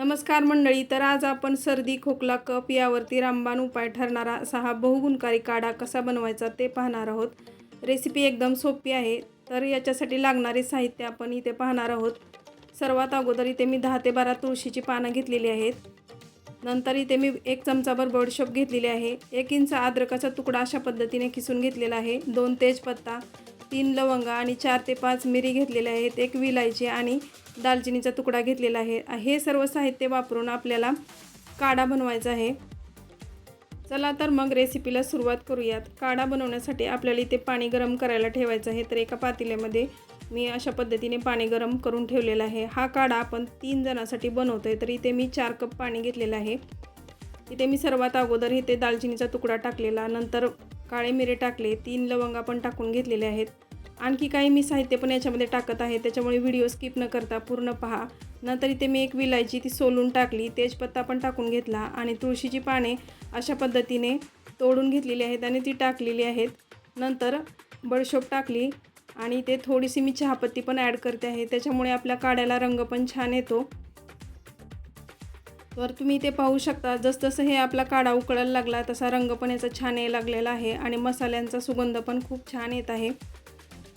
नमस्कार मंडळी तर आज आपण सर्दी खोकला कप यावरती रामबाण उपाय ठरणारा असा हा बहुगुणकारी काढा कसा बनवायचा ते पाहणार आहोत. रेसिपी एकदम सोपी आहे तर याच्यासाठी लागणारे साहित्य आपण इथे पाहणार आहोत. सर्वात अगोदर इथे मी दहा ते बारा तुळशीची पानं घेतलेली आहेत. नंतर इथे मी एक चमचाभर बडशोप घेतलेली आहे. एक इंच अद्रकाचा तुकडा अशा पद्धतीने किसून घेतलेला आहे. दोन तेजपत्ता तीन लवंगा आणि चार ते पाच मिरी घेतलेल्या आहेत. एक विलायची आणि दालचिनीचा तुकडा घेतलेला आहे. हे सर्व साहित्य वापरून आपल्याला काढा बनवायचा आहे. चला तर मग रेसिपीला सुरुवात करूयात. काढा बनवण्यासाठी आपल्याला इथे पाणी गरम करायला ठेवायचं आहे. तर एका पातेल्यामध्ये मी अशा पद्धतीने पाणी गरम करून ठेवलेलं आहे. हा काढा आपण तीन जणांसाठी बनवतो आहे तर इथे मी चार कप पाणी घेतलेलं आहे. इथे मी सर्वात अगोदर इथे दालचिनीचा तुकडा टाकलेला. नंतर काळे मिरे टाकले. तीन लवंगा पण टाकून घेतलेले आहेत. आणखी काही मी साहित्य पण याच्यामध्ये टाकत आहे. त्याच्यामुळे व्हिडिओ स्किप न करता पूर्ण पहा. नंतर इथे मी एक विलायची ती सोलून टाकली. तेजपत्ता पण टाकून घेतला आणि तुळशीची पाने अशा पद्धतीने तोडून घेतलेली आहेत आणि ती टाकलेली आहेत. नंतर बडशोप टाकली आणि ते थोडीशी मी चहापत्ती पण ॲड करते आहे. त्याच्यामुळे आपल्या काड्याला रंग पण छान येतो. तर तुम्ही ते पाहू शकता जसजसं हे आपला काढा उकळायला लागला तसा रंग पण याचा छान यायला लागलेला आहे आणि मसाल्यांचा सुगंध पण खूप छान येत आहे.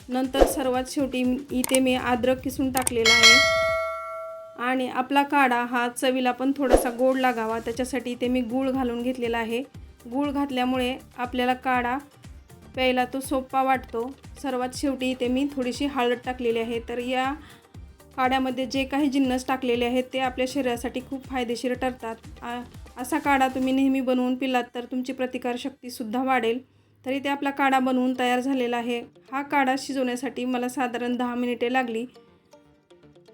नंतर सर्वात शेवटी इथे मी अद्रक किसून टाकलेला आहे. आणि आपला काढा हा चवीला पण थोडासा गोड लागावा. त्याच्यासाठी इथे मी गूळ घालून घेतलेला आहे. गूळ घातल्यामुळे आपल्याला काढा प्यायला तो सोपा वाटतो. सर्वात शेवटी इथे मी थोडीशी हळद टाकलेली आहे. तर या काढ्यामध्ये जे काही जिन्नस टाकलेले आहेत ते आपल्या शरीरासाठी खूप फायदेशीर ठरतात. असा काढा तुम्ही नेहमी बनवून पिलात तर तुमची प्रतिकारशक्तीसुद्धा वाढेल. तरी ते आपला काढा बनवून तयार झालेला आहे. हा काढा शिजवण्यासाठी मला साधारण दहा मिनिटे लागली.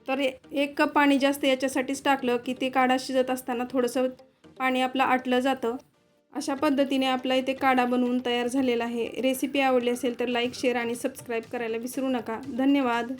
तर एक कप पाणी जास्त याच्यासाठीच टाकलं की ते काढा शिजत असताना थोडंसं पाणी आपलं आटलं जातं. अशा पद्धतीने आपला इथे काढा बनवून तयार झालेला आहे. रेसिपी आवडली असेल तर लाईक शेअर आणि सबस्क्राईब करायला विसरू नका. धन्यवाद.